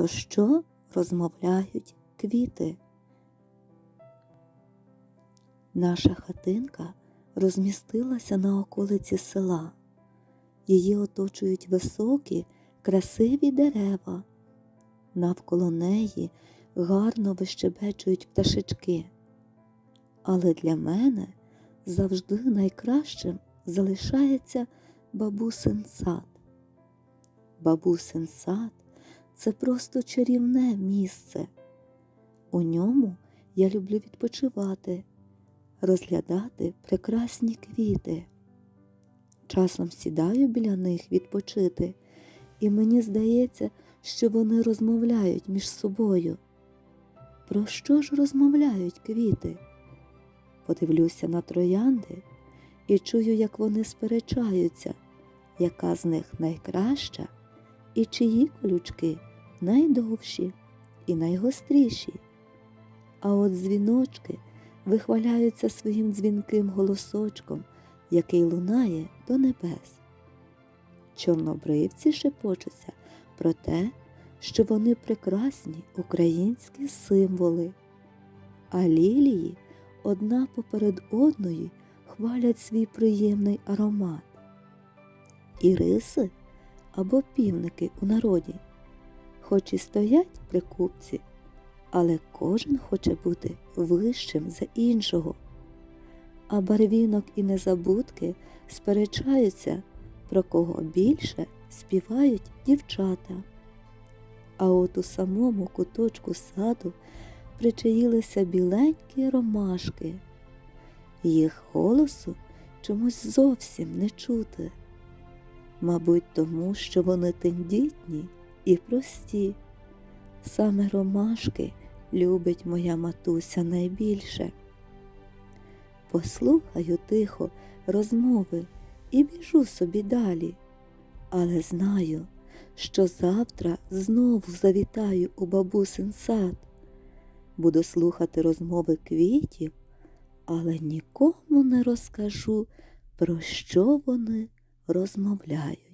Про що розмовляють квіти? Наша хатинка розмістилася на околиці села. Її оточують високі, красиві дерева. Навколо неї гарно вищебечують пташечки. Але для мене завжди найкращим залишається бабусин сад. Бабусин сад це просто чарівне місце. У ньому я люблю відпочивати, розглядати прекрасні квіти. Часом сідаю біля них відпочити, і мені здається, що вони розмовляють між собою. Про що ж розмовляють квіти? Подивлюся на троянди і чую, як вони сперечаються, яка з них найкраща і чиї колючки найдовші і найгостріші. А от дзвіночки вихваляються своїм дзвінким голосочком, який лунає до небес. Чорнобривці шепочуться про те, що вони прекрасні українські символи, а лілії одна поперед одної хвалять свій приємний аромат. Іриси або півники у народі, хоч і стоять при купці, але кожен хоче бути вищим за іншого. А барвінок і незабудки сперечаються, про кого більше співають дівчата. А от у самому куточку саду причаїлися біленькі ромашки. Їх голосу чомусь зовсім не чути. Мабуть, тому, що вони тендітні і прості. Саме ромашки любить моя матуся найбільше. Послухаю тихо розмови і біжу собі далі, але знаю, що завтра знову завітаю у бабусин сад. Буду слухати розмови квітів, але нікому не розкажу, про що вони розмовляють.